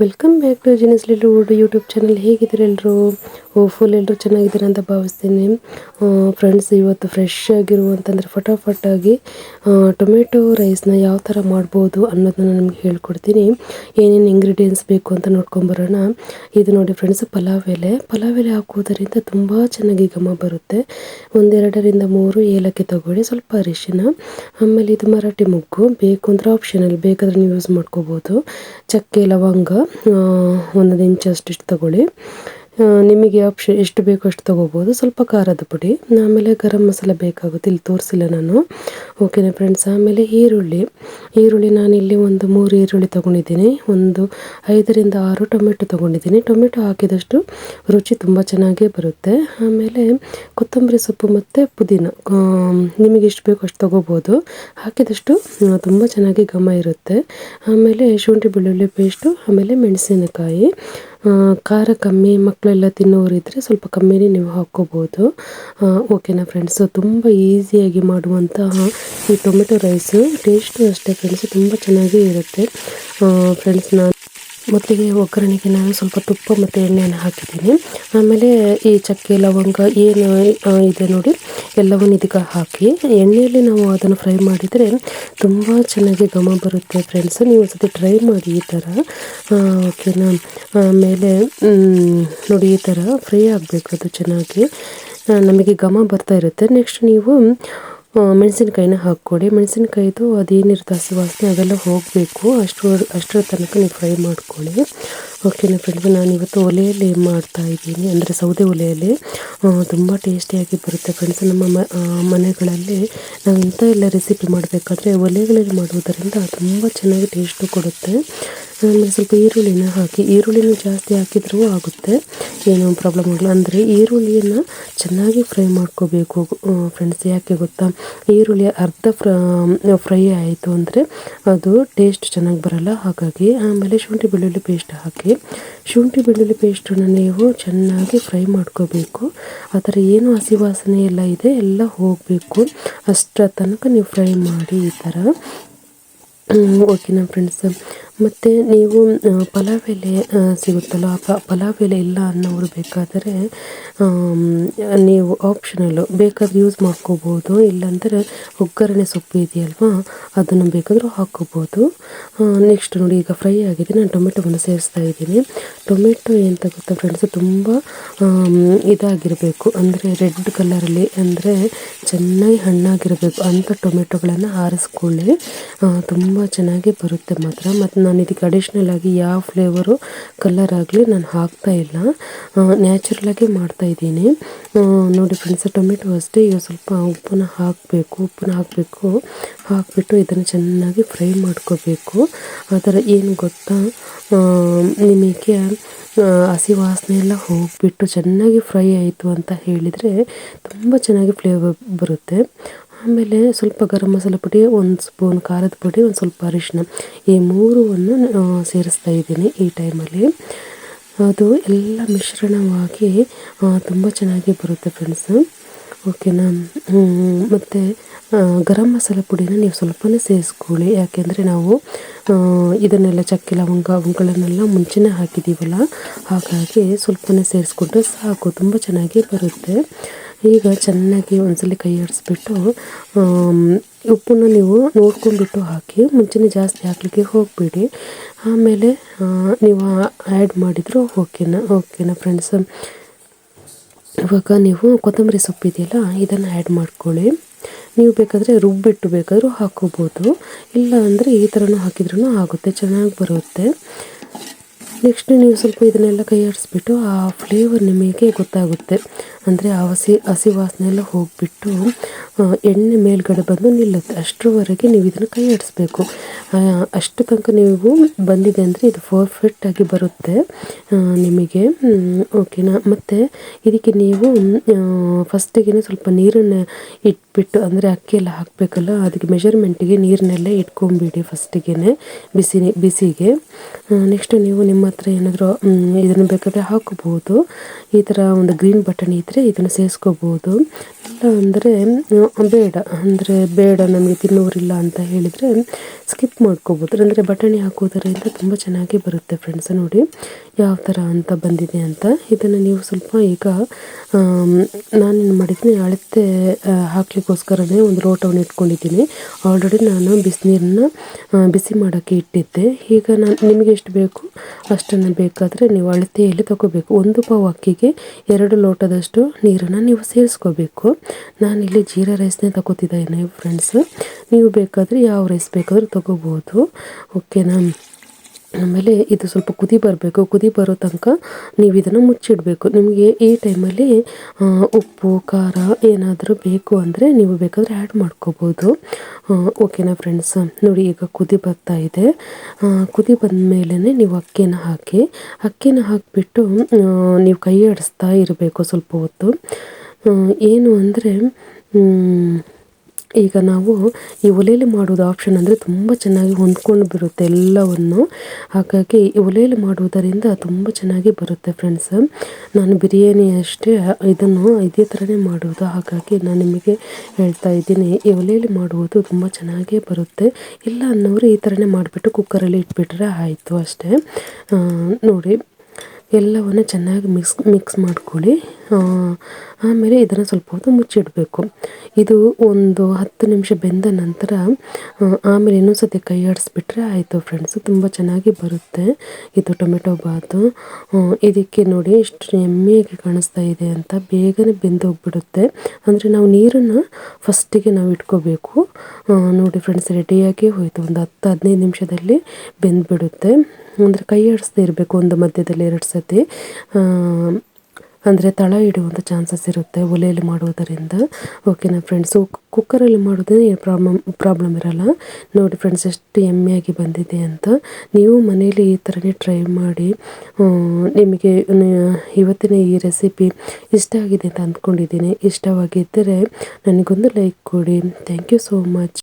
Welcome back to ಜಿನಸ್ ಲಿಲ್ಲು ವುಡ್ ಯೂಟ್ಯೂಬ್ ಚಾನಲ್ ಹೇಗಿದ್ದೀರ ಎಲ್ಲರೂ ಓ ಫುಲ್ ಎಲ್ಲರೂ ಚೆನ್ನಾಗಿದ್ದೀರ ಅಂತ ಭಾವಿಸ್ತೀನಿ. ಫ್ರೆಂಡ್ಸ್ ಇವತ್ತು ಫ್ರೆಶ್ ಆಗಿರುವಂತಂದ್ರೆ ಫಟಾಫಟಾಗಿ ಟೊಮೆಟೊ ರೈಸ್ನ ಯಾವ ಥರ ಮಾಡ್ಬೋದು ಅನ್ನೋದನ್ನ ನಿಮ್ಗೆ ಹೇಳ್ಕೊಡ್ತೀನಿ. ಏನೇನು ಇಂಗ್ರೀಡಿಯೆಂಟ್ಸ್ ಬೇಕು ಅಂತ ನೋಡ್ಕೊಂಬರೋಣ. ಇದು ನೋಡಿ ಫ್ರೆಂಡ್ಸ್ ಪಲಾವ್ ಎಲೆ. ಪಲಾವ್ ಎಲೆ ಹಾಕೋದರಿಂದ ತುಂಬ ಚೆನ್ನಾಗಿ ಘಮ ಬರುತ್ತೆ. ಒಂದೆರಡರಿಂದ ಮೂರು ಏಲಕ್ಕಿ ತಗೊಳ್ಳಿ, ಸ್ವಲ್ಪ ಅರಿಶಿನ. ಆಮೇಲೆ ಇದು ಮರಾಠಿ ಮೊಗ್ಗು. ಬೇಕು ಅಂದರೆ ಆಪ್ಷನಲ್ ಬೇಕಾದ್ರೆ ನೀವು ಯೂಸ್ ಮಾಡ್ಕೋಬೋದು. ಚಕ್ಕೆ, ಲವಂಗ ಒಂದೊಂದು ಇಂಚಷ್ಟು ತಗೊಳ್ಳಿ. ನಿಮಗೆ ಆಪ್ಷನ್ ಎಷ್ಟು ಬೇಕೋ ಅಷ್ಟು ತೊಗೋಬೋದು. ಸ್ವಲ್ಪ ಖಾರದ ಪುಡಿ, ಆಮೇಲೆ ಗರಂ ಮಸಾಲೆ ಬೇಕಾಗುತ್ತೆ, ಇಲ್ಲಿ ತೋರಿಸಿಲ್ಲ ನಾನು. ಓಕೆನಾ ಫ್ರೆಂಡ್ಸ್ ಆಮೇಲೆ ಈರುಳ್ಳಿ. ಈರುಳ್ಳಿ ನಾನು ಇಲ್ಲಿ ಒಂದು ಮೂರು ಈರುಳ್ಳಿ ತೊಗೊಂಡಿದ್ದೀನಿ. ಒಂದು ಐದರಿಂದ ಆರು ಟೊಮೆಟೊ ತೊಗೊಂಡಿದ್ದೀನಿ. ಟೊಮೆಟೊ ಹಾಕಿದಷ್ಟು ರುಚಿ ತುಂಬ ಚೆನ್ನಾಗೇ ಬರುತ್ತೆ. ಆಮೇಲೆ ಕೊತ್ತಂಬರಿ ಸೊಪ್ಪು ಮತ್ತು ಪುದೀನ. ನಿಮಗೆ ಎಷ್ಟು ಬೇಕೋ ಅಷ್ಟು ತೊಗೋಬೋದು. ಹಾಕಿದಷ್ಟು ತುಂಬ ಚೆನ್ನಾಗಿ ಘಮ ಇರುತ್ತೆ. ಆಮೇಲೆ ಶುಂಠಿ ಬೆಳ್ಳುಳ್ಳಿ ಪೇಸ್ಟು ಆಮೇಲೆ ಮೆಣಸಿನಕಾಯಿ. ಖಾರ ಕಮ್ಮಿ ಮಕ್ಕಳೆಲ್ಲ ತಿನ್ನೋರಿದ್ದರೆ ಸ್ವಲ್ಪ ಕಮ್ಮಿನೇ ನೀವು ಹಾಕ್ಕೋಬೋದು. ಓಕೆನಾ ಫ್ರೆಂಡ್ಸ್ ತುಂಬ ಈಸಿಯಾಗಿ ಮಾಡುವಂತಹ ಈ ಟೊಮೆಟೊ ರೈಸು ಟೇಸ್ಟು ಅಷ್ಟೇ ಫ್ರೆಂಡ್ಸ್ ತುಂಬ ಚೆನ್ನಾಗಿ ಇರುತ್ತೆ. ಫ್ರೆಂಡ್ಸ್ ನಾನು ಮೊದಲಿಗೆ ಒಗ್ಗರಣೆಗೆ ನಾನು ಸ್ವಲ್ಪ ತುಪ್ಪ ಮತ್ತು ಎಣ್ಣೆಯನ್ನು ಹಾಕಿದ್ದೀನಿ. ಆಮೇಲೆ ಈ ಚಕ್ಕೆ, ಲವಂಗ, ಏನು ಇದೆ ನೋಡಿ, ಎಲ್ಲವನ್ನು ಇದಕ್ಕೆ ಹಾಕಿ, ಎಣ್ಣೆಯಲ್ಲಿ ನಾವು ಅದನ್ನು ಫ್ರೈ ಮಾಡಿದರೆ ತುಂಬ ಚೆನ್ನಾಗಿ ಘಮ ಬರುತ್ತೆ ಫ್ರೆಂಡ್ಸ್ ನೀವು ಒಂದ್ಸತಿ ಟ್ರೈ ಮಾಡಿ ಈ ಥರ ಓಕೆನಾ ಆಮೇಲೆ ನೋಡಿ ಈ ಥರ ಫ್ರೈ ಆಗಬೇಕು ಅದು ಚೆನ್ನಾಗಿ. ನಮಗೆ ಘಮ ಬರ್ತಾ ಇರುತ್ತೆ. ನೆಕ್ಸ್ಟ್ ನೀವು ಮೆಣಸಿನ್ಕಾಯಿನ ಹಾಕ್ಕೊಡಿ. ಮೆಣಸಿನ್ಕಾಯಿದು ಅದೇನಿರುತ್ತೆ ಹಸಿ ವಾಸನೆ, ಅದೆಲ್ಲ ಹೋಗಬೇಕು. ಅಷ್ಟು ಅಷ್ಟರ ತನಕ ನೀವು ಫ್ರೈ ಮಾಡ್ಕೊಳ್ಳಿ. ಓಕೆನಾ ಫ್ರೆಂಡ್ಸ್ ನಾನು ಇವತ್ತು ಒಲೆಯಲ್ಲಿ ಮಾಡ್ತಾ ಇದ್ದೀನಿ. ಅಂದರೆ ಸೌದೆ ಒಲೆಯಲ್ಲಿ. ತುಂಬ ಟೇಸ್ಟಿಯಾಗಿ ಬರುತ್ತೆ ಫ್ರೆಂಡ್ಸ್ ನಮ್ಮ ಮನೆಗಳಲ್ಲಿ ನಾವು ಇಂಥ ಎಲ್ಲ ರೆಸಿಪಿ ಮಾಡಬೇಕಾದ್ರೆ ಒಲೆಗಳಲ್ಲಿ ಮಾಡುವುದರಿಂದ ತುಂಬ ಚೆನ್ನಾಗಿ ಟೇಸ್ಟು ಕೊಡುತ್ತೆ. ಆಮೇಲೆ ಸ್ವಲ್ಪ ಈರುಳ್ಳಿನ ಹಾಕಿ, ಈರುಳ್ಳಿನೂ ಜಾಸ್ತಿ ಹಾಕಿದ್ರೂ ಆಗುತ್ತೆ. ಏನೂ ಪ್ರಾಬ್ಲಮ್ ಆಗಲ್ಲ ಅಂದರೆ ಈರುಳ್ಳಿಯನ್ನು ಚೆನ್ನಾಗಿ ಫ್ರೈ ಮಾಡ್ಕೋಬೇಕು ಫ್ರೆಂಡ್ಸ್ ಯಾಕೆ ಗೊತ್ತಾ? ಈರುಳ್ಳಿ ಅರ್ಧ ಫ್ರ ಆಯಿತು ಅಂದರೆ ಅದು ಟೇಸ್ಟ್ ಚೆನ್ನಾಗಿ ಬರಲ್ಲ. ಹಾಗಾಗಿ ಆಮೇಲೆ ಶುಂಠಿ ಬೆಳ್ಳುಳ್ಳಿ ಪೇಸ್ಟ್ ಹಾಕಿ, ಶುಂಠಿ ಬೆಳ್ಳುಳ್ಳಿ ಪೇಸ್ಟನ್ನು ನೀವು ಚೆನ್ನಾಗಿ ಫ್ರೈ ಮಾಡ್ಕೋಬೇಕು. ಆ ಥರ ಏನು ಹಸಿ ವಾಸನೆ ಎಲ್ಲ ಇದೆ, ಎಲ್ಲ ಹೋಗಬೇಕು. ಅಷ್ಟರ ತನಕ ನೀವು ಫ್ರೈ ಮಾಡಿ ಈ ಥರ. ಓಕೆ ಓಕೆನಾ ಫ್ರೆಂಡ್ಸ್ ಮತ್ತು ನೀವು ಪಲಾವ್ ಎಲೆ ಸಿಗುತ್ತಲ್ಲ, ಆ ಪಲಾವ್ ಎಲೆ ಇಲ್ಲ ಅನ್ನೋರು ಬೇಕಾದರೆ ನೀವು ಆಪ್ಷನಲ್ಲು ಬೇಕಾದ್ರೆ ಯೂಸ್ ಮಾಡ್ಕೋಬೋದು. ಇಲ್ಲಾಂದರೆ ಒಗ್ಗರಣೆ ಸೊಪ್ಪು ಇದೆಯಲ್ವಾ, ಅದನ್ನು ಬೇಕಾದರೂ ಹಾಕ್ಕೋಬೋದು. ನೆಕ್ಸ್ಟ್ ನೋಡಿ, ಈಗ ಫ್ರೈ ಆಗಿದೆ. ನಾನು ಟೊಮೆಟೊವನ್ನು ಸೇರಿಸ್ತಾ ಇದ್ದೀನಿ. ಟೊಮೆಟೊ ಎಂತ ಗೊತ್ತಾ ಫ್ರೆಂಡ್ಸ್ ತುಂಬ ಇದಾಗಿರಬೇಕು. ಅಂದರೆ ರೆಡ್ ಕಲರಲ್ಲಿ ಅಂದರೆ ಚೆನ್ನಾಗಿ ಹಣ್ಣಾಗಿರಬೇಕು ಅಂಥ ಟೊಮೆಟೊಗಳನ್ನು ಆರಿಸ್ಕೊಳ್ಳಿ. ತುಂಬ ಚೆನ್ನಾಗಿ ಬರುತ್ತೆ ಮಾತ್ರ. ಮತ್ತು ನಾನು ಇದಕ್ಕೆ ಅಡಿಷ್ನಲ್ ಆಗಿ ಯಾವ ಫ್ಲೇವರು ಕಲರ್ ಆಗಲಿ ನಾನು ಹಾಕ್ತಾ ಇಲ್ಲ. ನ್ಯಾಚುರಲಾಗಿ ಮಾಡ್ತಾ ಇದ್ದೀನಿ. ನೋಡಿ ಫ್ರೆಂಡ್ಸ್ ಟೊಮೆಟೊ ಅಷ್ಟೇ, ಈಗ ಸ್ವಲ್ಪ ಉಪ್ಪನ್ನು ಹಾಕಬೇಕು ಉಪ್ಪನ್ನು ಹಾಕಬೇಕು. ಹಾಕಿಬಿಟ್ಟು ಇದನ್ನು ಚೆನ್ನಾಗಿ ಫ್ರೈ ಮಾಡ್ಕೋಬೇಕು. ಆ ಥರ ಏನು ಗೊತ್ತಾ? ನಿಮಗೆ ಹಸಿ ವಾಸನೆ ಎಲ್ಲ ಹೋಗಿಬಿಟ್ಟು ಚೆನ್ನಾಗಿ ಫ್ರೈ ಆಯಿತು ಅಂತ ಹೇಳಿದರೆ ತುಂಬ ಚೆನ್ನಾಗಿ ಫ್ಲೇವರ್ ಬರುತ್ತೆ. ಆಮೇಲೆ ಸ್ವಲ್ಪ ಗರಂ ಮಸಾಲ ಪುಡಿ, ಒಂದು ಸ್ಪೂನ್ ಖಾರದ ಪುಡಿ, ಒಂದು ಸ್ವಲ್ಪ ಅರಿಶಿನ ಈ ಮೂರುವನ್ನು ಸೇರಿಸ್ತಾ ಇದ್ದೀನಿ ಈ ಟೈಮಲ್ಲಿ. ಅದು ಎಲ್ಲ ಮಿಶ್ರಣವಾಗಿ ತುಂಬ ಚೆನ್ನಾಗಿ ಬರುತ್ತೆ ಫ್ರೆಂಡ್ಸು ಓಕೆನಾ? ಮತ್ತು ಗರಂ ಮಸಾಲ ಪುಡಿನ ನೀವು ಸ್ವಲ್ಪನೇ ಸೇರಿಸ್ಕೊಳ್ಳಿ. ಯಾಕೆಂದರೆ ನಾವು ಇದನ್ನೆಲ್ಲ ಚಕ್ಕೆ ಲವಂಗ, ಅವುಗಳನ್ನೆಲ್ಲ ಮುಂಚೆನೇ ಹಾಕಿದ್ದೀವಲ್ಲ ಹಾಗಾಗಿ ಸ್ವಲ್ಪನೇ ಸೇರಿಸ್ಕೊಂಡ್ರೆ ಸಾಕು, ತುಂಬ ಚೆನ್ನಾಗಿ ಬರುತ್ತೆ. ಈಗ ಚೆನ್ನಾಗಿ ಒಂದ್ಸಲ ಕೈ ಆಡಿಸ್ಬಿಟ್ಟು ಉಪ್ಪನ್ನು ನೀವು ನೋಡ್ಕೊಂಡ್ಬಿಟ್ಟು ಹಾಕಿ, ಮುಂಚೆನೇ ಜಾಸ್ತಿ ಹಾಕಲಿಕ್ಕೆ ಹೋಗಬೇಡಿ. ಆಮೇಲೆ ನೀವು ಆ್ಯಡ್ ಮಾಡಿದರೂ ಓಕೆನಾ ಓಕೆನಾ ಫ್ರೆಂಡ್ಸ್ ಇವಾಗ ನೀವು ಕೊತ್ತಂಬರಿ ಸೊಪ್ಪು ಇದೆಯಲ್ಲ, ಇದನ್ನು ಆ್ಯಡ್ ಮಾಡ್ಕೊಳ್ಳಿ. ನೀವು ಬೇಕಾದರೆ ರುಬ್ಬಿಟ್ಟು ಬೇಕಾದರೂ ಹಾಕೋಬೋದು ಇಲ್ಲ ಅಂದರೆ ಈ ಥರನೂ ಹಾಕಿದ್ರೂ ಆಗುತ್ತೆ, ಚೆನ್ನಾಗಿ ಬರುತ್ತೆ. ನೆಕ್ಸ್ಟ್ ನೀವು ಸ್ವಲ್ಪ ಇದನ್ನೆಲ್ಲ ಕೈ ಆಡಿಸ್ಬಿಟ್ಟು ಆ ಫ್ಲೇವರ್ ನಿಮಗೆ ಗೊತ್ತಾಗುತ್ತೆ. ಅಂದರೆ ಆ ಹಸಿ ಹಸಿ ವಾಸನೆ ಎಲ್ಲ ಹೋಗಿಬಿಟ್ಟು ಎಣ್ಣೆ ಮೇಲ್ಗಡೆ ಬಂದು ನಿಲ್ಲುತ್ತೆ. ಅಷ್ಟರವರೆಗೆ ನೀವು ಇದನ್ನು ಕೈ ಆಡಿಸ್ಬೇಕು ಅಷ್ಟು ತನಕ ನೀವು ಬಂದಿದೆ ಅಂದರೆ ಇದು ಪರ್ಫೆಕ್ಟಾಗಿ ಬರುತ್ತೆ. ನಿಮಗೆ ಓಕೆನಾ ಮತ್ತು ಇದಕ್ಕೆ ನೀವು ಫಸ್ಟಿಗೆ ಸ್ವಲ್ಪ ನೀರನ್ನು ಇಟ್ಬಿಟ್ಟು, ಅಂದರೆ ಅಕ್ಕಿ ಎಲ್ಲ ಹಾಕಬೇಕಲ್ಲ, ಅದಕ್ಕೆ ಮೆಷರ್ಮೆಂಟಿಗೆ ನೀರನ್ನೆಲ್ಲ ಇಟ್ಕೊಂಬಿಡಿ ಫಸ್ಟಿಗೆ ಬಿಸಿ ಬಿಸಿಗೆ. ನೆಕ್ಸ್ಟ್ ನೀವು ನಿಮ್ಮ ಹತ್ರ ಏನಾದರೂ ಇದನ್ನು ಬೇಕಾದರೆ ಹಾಕೋಬಹುದು ಈ ಥರ ಒಂದು ಗ್ರೀನ್ ಬಟನ್ ಇದ್ದರೆ ಇದನ್ನು ಸೇರಿಸ್ಕೋಬೋದು. ಇಲ್ಲ ಅಂದರೆ ಬೇಡ. ಅಂದರೆ ಬೇಡ, ನಮಗೆ ತಿನ್ನೋರಿಲ್ಲ ಅಂತ ಹೇಳಿದರೆ ಸ್ಕಿಪ್ ಮಾಡ್ಕೋಬೋದು. ಅಂದರೆ ಬಟಾಣಿ ಹಾಕೋದರಿಂದ ತುಂಬ ಚೆನ್ನಾಗಿ ಬರುತ್ತೆ ಫ್ರೆಂಡ್ಸ್ ನೋಡಿ ಯಾವ ಥರ ಅಂತ ಬಂದಿದೆ ಅಂತ. ಇದನ್ನು ನೀವು ಸ್ವಲ್ಪ ಈಗ ನಾನೇನು ಮಾಡಿದ್ದೀನಿ, ಅಳತೆ ಹಾಕಲಿಕ್ಕೋಸ್ಕರನೇ ಒಂದು ಲೋಟವನ್ನು ಇಟ್ಕೊಂಡಿದ್ದೀನಿ. ಆಲ್ರೆಡಿ ನಾನು ಬಿಸಿನೀರನ್ನ ಬಿಸಿ ಮಾಡೋಕ್ಕೆ ಇಟ್ಟಿದ್ದೆ. ಈಗ ನಾನು, ನಿಮಗೆ ಎಷ್ಟು ಬೇಕು ಅಷ್ಟನ್ನು ಬೇಕಾದರೆ ನೀವು ಅಳತೆಯಲ್ಲಿ ತಗೋಬೇಕು ಒಂದು ಪಾವು ಅಕ್ಕಿಗೆ ಎರಡು ಲೋಟದಷ್ಟು ನೀರನ್ನು ನೀವು ಸೇರಿಸ್ಕೋಬೇಕು. ನಾನಿಲ್ಲಿ ಜೀರಾ ರೈಸ್ನೇ ತಗೋತಿದ್ದೇನೆ ಫ್ರೆಂಡ್ಸ್ ನೀವು ಬೇಕಾದರೆ ಯಾವ ರೈಸ್ ಬೇಕಾದರೂ ತಗೋಬೋದು. ಓಕೆನಾ ಆಮೇಲೆ ಇದು ಸ್ವಲ್ಪ ಕುದಿ ಬರಬೇಕು. ಕುದಿ ಬರೋ ತನಕ ನೀವು ಇದನ್ನು ಮುಚ್ಚಿಡಬೇಕು. ನಿಮಗೆ ಈ ಟೈಮಲ್ಲಿ ಉಪ್ಪು, ಖಾರ ಏನಾದರೂ ಬೇಕು ಅಂದರೆ ನೀವು ಬೇಕಾದರೆ ಆ್ಯಡ್ ಮಾಡ್ಕೋಬೋದು. ಓಕೆನಾ ಫ್ರೆಂಡ್ಸ್ ನೋಡಿ ಈಗ ಕುದಿ ಬರ್ತಾ ಇದೆ. ಕುದಿ ಬಂದ ಮೇಲೇ ನೀವು ಅಕ್ಕಿನ ಹಾಕಿ, ಅಕ್ಕಿನ ಹಾಕಿಬಿಟ್ಟು ನೀವು ಕೈ ಆಡಿಸ್ತಾ ಇರಬೇಕು ಸ್ವಲ್ಪ ಹೊತ್ತು. ಏನು ಅಂದರೆ ಈಗ ನಾವು ಈ ಒಲೆಯಲ್ಲಿ ಮಾಡೋದು ಆಪ್ಷನ್ ಅಂದರೆ ತುಂಬ ಚೆನ್ನಾಗಿ ಹೊಂದ್ಕೊಂಡು ಬರುತ್ತೆ ಎಲ್ಲವನ್ನು. ಹಾಗಾಗಿ ಈ ಒಲೆಯಲ್ಲಿ ಮಾಡುವುದರಿಂದ ತುಂಬ ಚೆನ್ನಾಗಿ ಬರುತ್ತೆ ಫ್ರೆಂಡ್ಸ್ ನಾನು ಬಿರಿಯಾನಿ ಅಷ್ಟೇ, ಇದನ್ನು ಇದೇ ಥರನೇ ಮಾಡೋದು. ಹಾಗಾಗಿ ನಾನು ನಿಮಗೆ ಹೇಳ್ತಾ ಇದ್ದೀನಿ, ಈ ಒಲೆಯಲ್ಲಿ ಮಾಡುವುದು ತುಂಬ ಚೆನ್ನಾಗೇ ಬರುತ್ತೆ. ಇಲ್ಲ ಅನ್ನೋರು ಈ ಥರನೇ ಮಾಡಿಬಿಟ್ಟು ಕುಕ್ಕರಲ್ಲಿ ಇಟ್ಬಿಟ್ರೆ ಆಯಿತು ಅಷ್ಟೇ. ನೋಡಿ ಎಲ್ಲವನ್ನು ಚೆನ್ನಾಗಿ ಮಿಕ್ಸ್ ಮಿಕ್ಸ್ ಮಾಡ್ಕೊಳ್ಳಿ. ಆಮೇಲೆ ಇದನ್ನು ಸ್ವಲ್ಪ ಹೊತ್ತು ಮುಚ್ಚಿಡಬೇಕು. ಇದು ಒಂದು ಹತ್ತು ನಿಮಿಷ ಬೆಂದ ನಂತರ ಆಮೇಲೆ ಇನ್ನೊಂದು ಸತಿ ಕೈ ಆಡಿಸ್ಬಿಟ್ರೆ ಆಯಿತು ಫ್ರೆಂಡ್ಸ್ ತುಂಬ ಚೆನ್ನಾಗಿ ಬರುತ್ತೆ ಇದು ಟೊಮೆಟೊ ಬಾತು. ಇದಕ್ಕೆ ನೋಡಿ ಎಷ್ಟು ಎಮ್ಮೆಯಾಗಿ ಕಾಣಿಸ್ತಾ ಇದೆ ಅಂತ ಬೇಗನೆ ಬೆಂದೋಗ್ಬಿಡುತ್ತೆ ಅಂದರೆ ನಾವು ನೀರನ್ನು ಫಸ್ಟಿಗೆ ನಾವು ಇಟ್ಕೋಬೇಕು. ನೋಡಿ ಫ್ರೆಂಡ್ಸ್ ರೆಡಿಯಾಗಿ ಹೋಯಿತು. ಒಂದು ಹತ್ತು, ಹದಿನೈದು ನಿಮಿಷದಲ್ಲಿ ಬೆಂದ್ಬಿಡುತ್ತೆ. ಅಂದರೆ ಕೈ ಆಡಿಸ್ದೇ ಇರಬೇಕು ಒಂದು ಮಧ್ಯದಲ್ಲಿ ಎರಡು ಸತಿ ಅಂದರೆ ತಳ ಇಡುವಂಥ ಚಾನ್ಸಸ್ ಇರುತ್ತೆ ಒಲೆಯಲ್ಲಿ ಮಾಡುವುದರಿಂದ. ಓಕೆನಾ ಫ್ರೆಂಡ್ಸು ಕುಕ್ಕರಲ್ಲಿ ಮಾಡೋದೇ ಪ್ರಾಬ್ಲಮ್ ಪ್ರಾಬ್ಲಮ್ ಇರಲ್ಲ. ನೋಡಿ ಫ್ರೆಂಡ್ಸ್ ಎಷ್ಟು ಎಮ್ಮೆಯಾಗಿ ಬಂದಿದೆ ಅಂತ. ನೀವು ಮನೆಯಲ್ಲಿ ಈ ಥರನೇ ಟ್ರೈ ಮಾಡಿ ನಿಮಗೆ ಇವತ್ತಿನ ಈ ರೆಸಿಪಿ ಇಷ್ಟ ಆಗಿದೆ ಅಂತ ಅಂದ್ಕೊಂಡಿದ್ದೀನಿ. ಇಷ್ಟವಾಗಿದ್ದರೆ ನನಗೊಂದು ಲೈಕ್ ಕೊಡಿ. Thank you so much